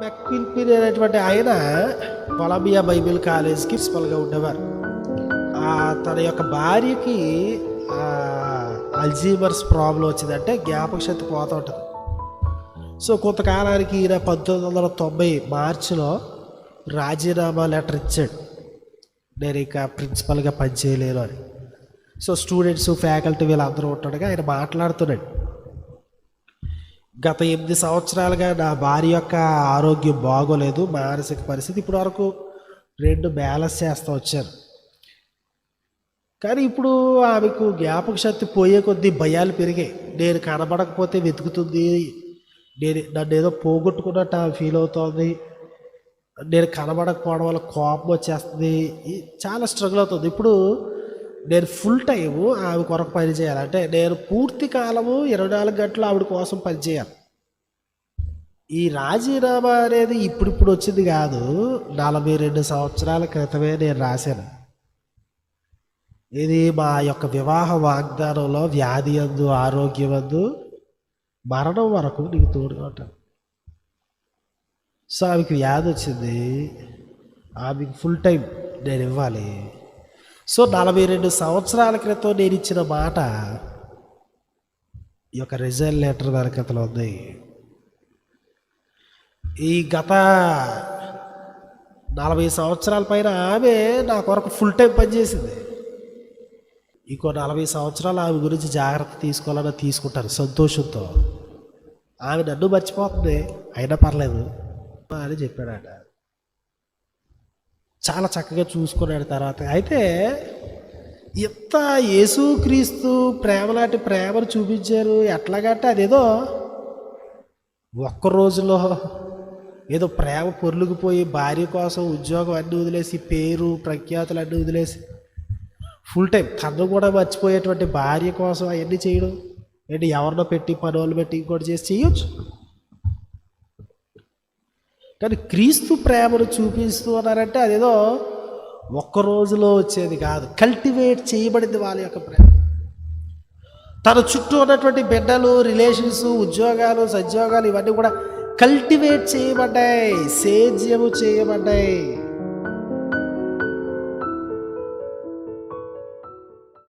మెక్విల్పిన్ అనేటువంటి ఆయన Colombia Bible కాలేజ్కి ప్రిన్సిపల్గా ఉండేవారు. తన యొక్క భార్యకి అల్జీమర్స్ ప్రాబ్లం వచ్చిందంటే జ్ఞాపక శక్తి పోతూ ఉంటుంది. సో కొంతకాలానికి ఈయన పంతొమ్మిది వందల తొంభై మార్చిలో రాజీనామా లెటర్ ఇచ్చాడు. నేను ఇంకా ప్రిన్సిపల్గా పనిచేయలేను అని. సో స్టూడెంట్స్ ఫ్యాకల్టీ వీళ్ళందరూ ఉంటాడుగా ఆయన మాట్లాడుతున్నాడు. గత ఎనిమిది సంవత్సరాలుగా నా భార్య యొక్క ఆరోగ్యం బాగోలేదు మానసిక పరిస్థితి ఇప్పటి వరకు రెండు బ్యాలెన్స్ చేస్తూ వచ్చాను కానీ ఇప్పుడు ఆమెకు జ్ఞాపక శక్తి పోయే కొద్దీ భయాలు పెరిగాయి. నేను కనబడకపోతే వెతుకుతుంది నేను నన్ను ఏదో పోగొట్టుకున్నట్టు ఆమె ఫీల్ అవుతోంది నేను కనబడకపోవడం వల్ల కోపం వచ్చేస్తుంది చాలా స్ట్రగుల్ అవుతుంది. ఇప్పుడు నేను ఫుల్ టైము ఆమె కొరకు పనిచేయాలి అంటే నేను పూర్తి కాలము ఇరవై నాలుగు గంటలు ఆవిడ కోసం పనిచేయాలి ఈ రాజీనామా అనేది ఇప్పుడిప్పుడు వచ్చింది కాదు. నలభై రెండు సంవత్సరాల క్రితమే నేను రాశాను. ఇది మా యొక్క వివాహ వాగ్దానంలో వ్యాధి అందు ఆరోగ్యం అందు మరణం వరకు నీకు తోడుగా ఉంటాను. సో ఆమెకి వ్యాధి వచ్చింది. ఆమెకి ఫుల్ టైం నేను ఇవ్వాలి. సో నలభై రెండు సంవత్సరాల క్రితం నేను ఇచ్చిన మాట ఈ యొక్క రిజైన్ లెటర్ వెనకతలో ఉంది. ఈ గత నలభై సంవత్సరాల పైన ఆమె నా కొరకు ఫుల్ టైం పనిచేసింది ఇంకో నలభై సంవత్సరాలు ఆమె గురించి జాగ్రత్త తీసుకోవాలని తీసుకుంటారు సంతోషంతో. ఆమె నన్ను మర్చిపోతుంది. అయినా పర్లేదు. అని చెప్పాడట. చాలా చక్కగా చూసుకున్నాడు తర్వాత. అయితే ఇంత యేసుక్రీస్తు ప్రేమలాంటి ప్రేమను చూపించారు ఎట్లాగంటే అదేదో ఒక్క రోజులో ఏదో ప్రేమ పొర్లుకుపోయి భార్య కోసం ఉద్యోగం అన్నీ వదిలేసి పేరు ప్రఖ్యాతులు అన్నీ వదిలేసి ఫుల్ టైం తను కూడా మర్చిపోయేటువంటి భార్య కోసం అవన్నీ చేయడం ఏంటి ఎవరినో పెట్టి పనులు వాళ్ళు పెట్టి ఇంకోటి చేసి చేయొచ్చు? కానీ క్రీస్తు ప్రేమను చూపిస్తూ అన్నారంటే అదేదో ఒక్క రోజులో వచ్చేది కాదు. కల్టివేట్ చేయబడింది వాళ్ళ యొక్క ప్రేమ. తన చుట్టూ ఉన్నటువంటి బిడ్డలు రిలేషన్స్ ఉద్యోగాలు సద్యోగాలు ఇవన్నీ కూడా కల్టివేట్ చేయబడ్డాయి సేద్యము చేయబడ్డాయి.